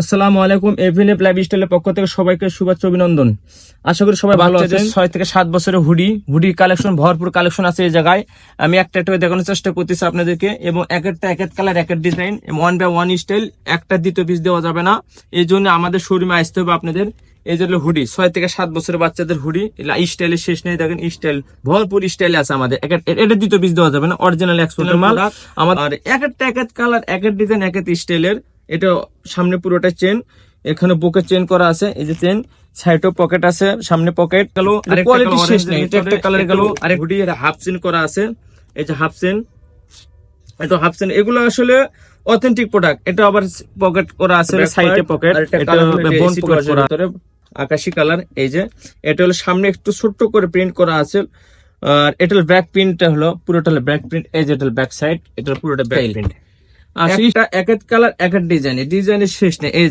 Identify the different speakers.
Speaker 1: আসসালামু আলাইকুম এভিন এভিনে প্লাইভ স্টাইলের পক্ষ থেকে সবাইকে শুভেচ্ছা অভিনন্দন। আশা করি সবাই ভালো আছেন। ছয় থেকে সাত বছরের হুডি হুডি কালেকশন ভরপুর কালেকশন আছে এই জায়গায়। আমি একটা একটা দেখানোর চেষ্টা করতেছি আপনাদেরকে এবং এক একটা এক এক কালার এক এক design one by one style একটা দ্বিতীয় পিস দেওয়া যাবে না। এই জন্য আমাদের শোরুমে আসতে হবে আপনাদের। এই যে হুডি ছয় থেকে সাত বছরের বাচ্চাদের হুডি। স্টাইলের শেষ নেই দেখেন স্টাইল ভরপুর স্টাইল আছে আমাদের। এটা দ্বিতীয় পিস দেওয়া যাবে না অরিজিনাল এক্সপোর্টের মাল আমাদের এক একটা এক এক কালার এক এক ডিজাইন এক এক স্টাইলের এটা সামনে পুরোটা চেন এখানে বুকে চেন করা আছে এই যে চেন সাইডও পকেট আছে সামনে পকেট গেল কোয়ালিটি শেষ নেই এটা একটা কালার গেল আরেক হুডি হাফ চেন করা আছে এই যে হাফ চেন এটা হাফ চেন এগুলো আসলে অথেন্টিক প্রোডাক্ট এটা আবার পকেট করা আছে সাইডে পকেট এটা বোন পকেট করা। আকাশি কালার এই যে এটা হলো সামনে একটু ছোট্ট করে প্রিন্ট করা আছে আর এটা ব্যাক প্রিন্টটা হলো পুরোটা ব্যাক প্রিন্ট এই যে এটা ব্যাক সাইড এটা পুরোটা ব্যাক প্রিন্ট আর একটা এক এক কালার এক এক ডিজাইন ডিজাইনের শেষ নেই।